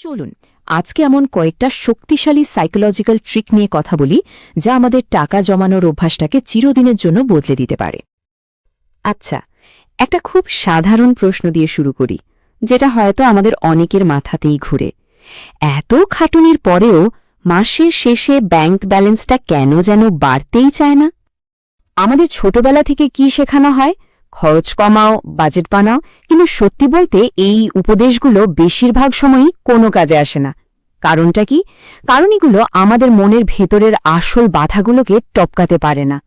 চলুন, আজকে এমন কয়েকটা শক্তিশালী সাইকোলজিক্যাল ট্রিক নিয়ে কথা বলি, যা আমাদের টাকা জমানোর অভ্যাসটাকে চিরদিনের জন্য বদলে দিতে পারে। আচ্ছা একটা খুব সাধারণ প্রশ্ন দিয়ে শুরু করি, যেটা হয়তো আমাদের অনেকের মাথাতেই ঘুরে। এত খাটুনির পরেও মাসের শেষে ব্যাংক ব্যালেন্সটা কেন যেন বাড়তেই চায় না? আমাদের ছোটবেলা থেকে কি শেখানো হয়? খরচ কমাও বাজেট বানাও, কিন্তু সত্যি বলতে এই উপদেশগুলো বেশিরভাগ সময়ই কোনো কাজে আসে না। কারণটা কি? কারণ এগুলো আমাদের মনের ভেতরের আসল বাধাগুলোকে টপকাতে পারে না।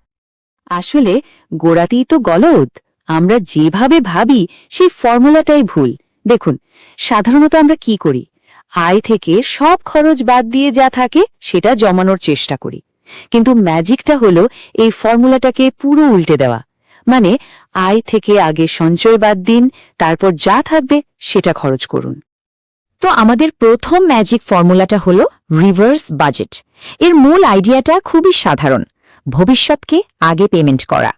আসলে গোড়াতেই তো গলদ। আমরা যেভাবে ভাবি, সেই ফর্মুলাটাই ভুল। দেখুন, সাধারণত আমরা কি করি? আয় থেকে সব খরচ বাদ দিয়ে যা থাকে, সেটা জমানোর চেষ্টা করি। কিন্তু ম্যাজিকটা হলো এই ফর্মুলাটাকে পুরো উল্টে দেওয়া। মানে আয় থেকে আগে সঞ্চয় বাদ দিন, তারপর যা থাকবে সেটা খরচ করুন। তো আমাদের প্রথম ম্যাজিক ফর্মুলাটা হল রিভার্স বাজেট এর মূল আইডিয়াটা খুবই সাধারণ, ভবিষ্যৎকে আগে পেমেন্ট করা।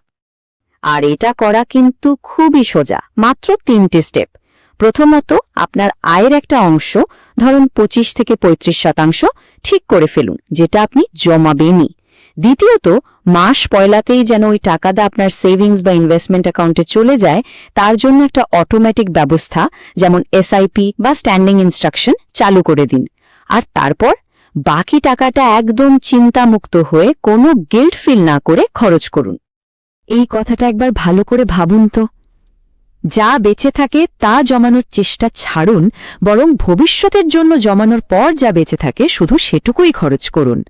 আর এটা করা কিন্তু খুবই সোজা, মাত্র তিনটে স্টেপ প্রথমত, আপনার আয়ের একটা অংশ, ধরুন পঁচিশ থেকে ৩৫ শতাংশ ঠিক করে ফেলুন, যেটা আপনি জমাবেনই। দ্বিতীয়ত, মাস পয়লাতেই যেন ওই টাকাটা আপনার সেভিংস বা ইনভেস্টমেন্ট অ্যাকাউন্টে চলে যায়, তার জন্য একটা অটোমেটিক ব্যবস্থা, যেমন এসআইপি বা স্ট্যান্ডিং ইনস্ট্রাকশন চালু করে দিন। আর তারপর, বাকি টাকাটা একদম চিন্তামুক্ত হয়ে কোনো গিল্ট ফিল না করে খরচ করুন। এই কথাটা একবার ভালো করে ভাবুন তো। যা বেঁচে থাকে তা জমানোর চেষ্টা ছাড়ুন, বরং ভবিষ্যতের জন্য জমানোর পর যা বেঁচে থাকে শুধু সেটুকুই খরচ করুন।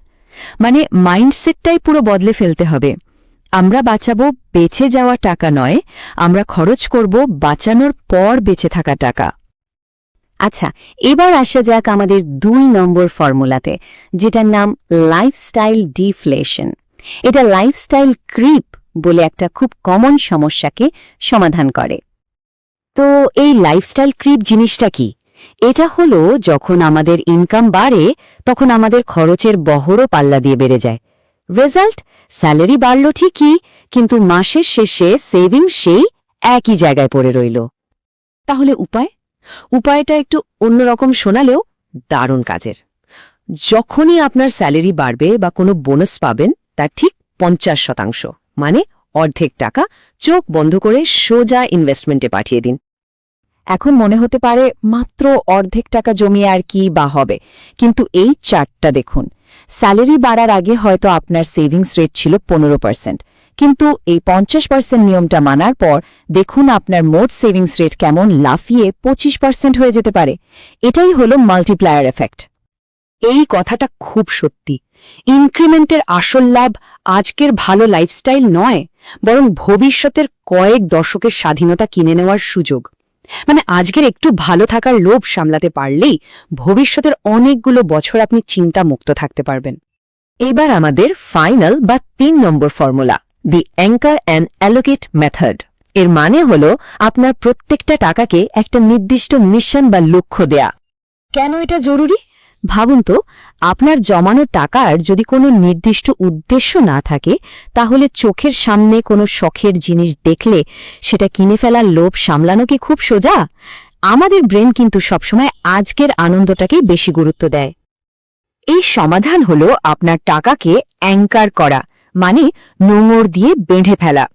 মানে মাইন্ডসেটটাই পুরো বদলে ফেলতে হবে। আমরা বাঁচাবো, বেঁচে যাওয়া টাকা নয়, আমরা খরচ করব বাঁচানোর পর বেঁচে থাকা টাকা। আচ্ছা এবার আসা যাক আমাদের দুই নম্বর ফর্মুলাতে, যেটার নাম লাইফস্টাইল ডিফ্লেশন এটা লাইফস্টাইল ক্রিপ বলে একটা খুব কমন সমস্যাকে সমাধান করে। তো এই লাইফস্টাইল ক্রিপ জিনিসটা কি? এটা হলো যখন আমাদের ইনকাম বাড়ে, তখন আমাদের খরচের বহরও পাল্লা দিয়ে বেড়ে যায়। রেজাল্ট স্যালারি বাড়ল ঠিকই, কিন্তু মাসের শেষে সেভিং সেই একই জায়গায় পড়ে রইল। তাহলে উপায়? উপায়টা একটু অন্যরকম শোনালেও দারুণ কাজের। যখনই আপনার স্যালারি বাড়বে বা কোনো বোনাস পাবেন, তার ঠিক পঞ্চাশ শতাংশ মানে অর্ধেক টাকা চোখ বন্ধ করে সোজা ইনভেস্টমেন্টে পাঠিয়ে দিন। এখন মনে হতে পারে মাত্র অর্ধেক টাকা জমিয়ে আর কি বা হবে। কিন্তু এই চার্টটা দেখুন। স্যালারি বাড়ার আগে হয়তো আপনার সেভিংস রেট ছিল পনেরো পার্সেন্ট। কিন্তু এই পঞ্চাশ পার্সেন্ট নিয়মটা মানার পর দেখুন আপনার মোট সেভিংস রেট কেমন লাফিয়ে পঁচিশ পার্সেন্ট হয়ে যেতে পারে। এটাই হল মাল্টিপ্লায়ার এফেক্ট। এই কথাটা খুব সত্যি। ইনক্রিমেন্টের আসল লাভ আজকের ভালো লাইফস্টাইল নয়, বরং ভবিষ্যতের কয়েক দশকের স্বাধীনতা কিনে নেওয়ার সুযোগ। মানে আজকের একটু ভালো থাকার লোভ সামলাতে পারলেই ভবিষ্যতের অনেকগুলো বছর আপনি চিন্তা মুক্ত থাকতে পারবেন। এবার আমাদের ফাইনাল বা তিন নম্বর formula the anchor and allocate method এর মানে হল আপনার প্রত্যেকটা টাকাকে একটা নির্দিষ্ট মিশন বা লক্ষ্য দেয়া। কেন এটা জরুরি? ভাবুন তো, আপনার জমানো টাকার যদি কোনো নির্দিষ্ট উদ্দেশ্য না থাকে, তাহলে চোখের সামনে কোনো শখের জিনিস দেখলে সেটা কিনে ফেলার লোভ সামলানো কি খুব সোজা? আমাদের ব্রেন কিন্তু সবসময় আজকের আনন্দটাকেই বেশি গুরুত্ব দেয়। এই সমাধান হল আপনার টাকাকে অ্যাঙ্কার করা মানে নোঙর দিয়ে বেঁধে ফেলা।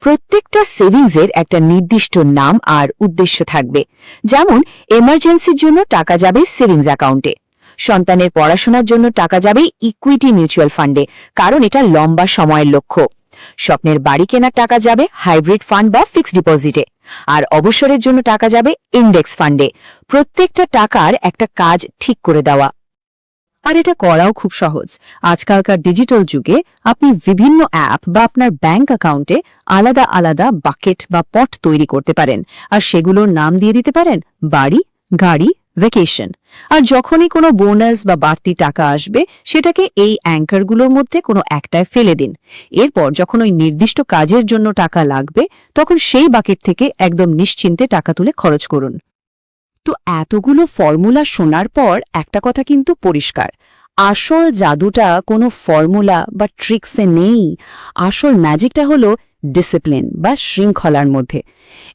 প্রত্যেকটা সেভিংসের একটা নির্দিষ্ট নাম আর উদ্দেশ্য থাকবে। যেমন, এমার্জেন্সির জন্য টাকা যাবে সেভিংস অ্যাকাউন্টে। সন্তানের পড়াশোনার জন্য টাকা যাবে ইকুইটি মিউচুয়াল ফান্ডে কারণ এটা লম্বা সময়ের লক্ষ্য। স্বপ্নের বাড়ি কেনার টাকা যাবে হাইব্রিড ফান্ড বা ফিক্সড ডিপোজিটে আর অবসরের জন্য টাকা যাবে ইন্ডেক্স ফান্ডে প্রত্যেকটা টাকার একটা কাজ ঠিক করে দেওয়া। আর এটা করাও খুব সহজ। আজকালকার ডিজিটাল যুগে আপনি বিভিন্ন অ্যাপ বা আপনার ব্যাংক অ্যাকাউন্টে আলাদা আলাদা বাকেট বা পট তৈরি করতে পারেন, আর সেগুলোর নাম দিয়ে দিতে পারেন বাড়ি, গাড়ি ভ্যাকেশন আর যখনই কোনো বোনাস বা বাড়তি টাকা আসবে, সেটাকে এই অ্যাঙ্কারগুলোর মধ্যে কোনো একটায় ফেলে দিন। এরপর যখন ওই নির্দিষ্ট কাজের জন্য টাকা লাগবে, তখন সেই বাকেট থেকে একদম নিশ্চিন্তে টাকা তুলে খরচ করুন। তো এতগুলো ফর্মুলা শোনার পর একটা কথা কিন্তু পরিষ্কার। আসল জাদুটা কোনো ফর্মুলা বা ট্রিক্সে নেই। আসল ম্যাজিকটা হলো ডিসিপ্লিন বা শৃঙ্খলার মধ্যে।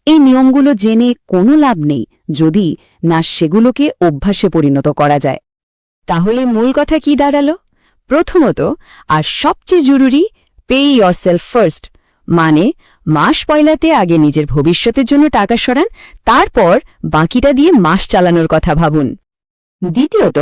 এই নিয়মগুলো জেনে কোনো লাভ নেই যদি না সেগুলোকে অভ্যাসে পরিণত করা যায়। তাহলে মূল কথা কি দাঁড়াল? প্রথমত, আর সবচেয়ে জরুরি পে ইয়র সেলফ ফার্স্ট মানে মাস পয়লাতে আগে নিজের ভবিষ্যতের জন্য টাকা সরান, তারপর বাকিটা দিয়ে মাস চালানোর কথা ভাবুন। দ্বিতীয়ত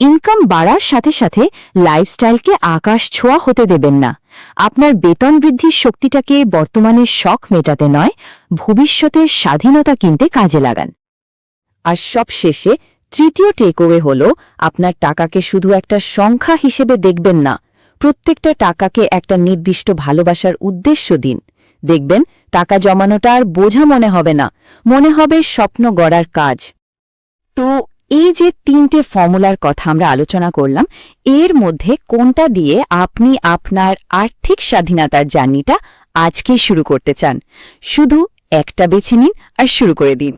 ইনকাম বাড়ার সাথে সাথে লাইফস্টাইলকে আকাশ ছোঁয়া হতে দেবেন না। আপনার বেতন বৃদ্ধির শক্তিটাকে বর্তমানের শখ মেটাতে নয়, ভবিষ্যতের স্বাধীনতা কিনতে কাজে লাগান। আর সবশেষে তৃতীয় টেকওয়ে হল, আপনার টাকাকে শুধু একটা সংখ্যা হিসেবে দেখবেন না, প্রত্যেকটা টাকাকে একটা নির্দিষ্ট ভালোবাসার উদ্দেশ্য দিন। দেখবেন, টাকা জমানোটা আর বোঝা মনে হবে না, মনে হবে স্বপ্ন গড়ার কাজ। তো এই যে তিনটে ফর্মুলার কথা আমরা আলোচনা করলাম, এর মধ্যে কোনটা দিয়ে আপনি আপনার আর্থিক স্বাধীনতার জার্নিটা আজকে শুরু করতে চান? শুধু একটা বেছে নিন আর শুরু করে দিন।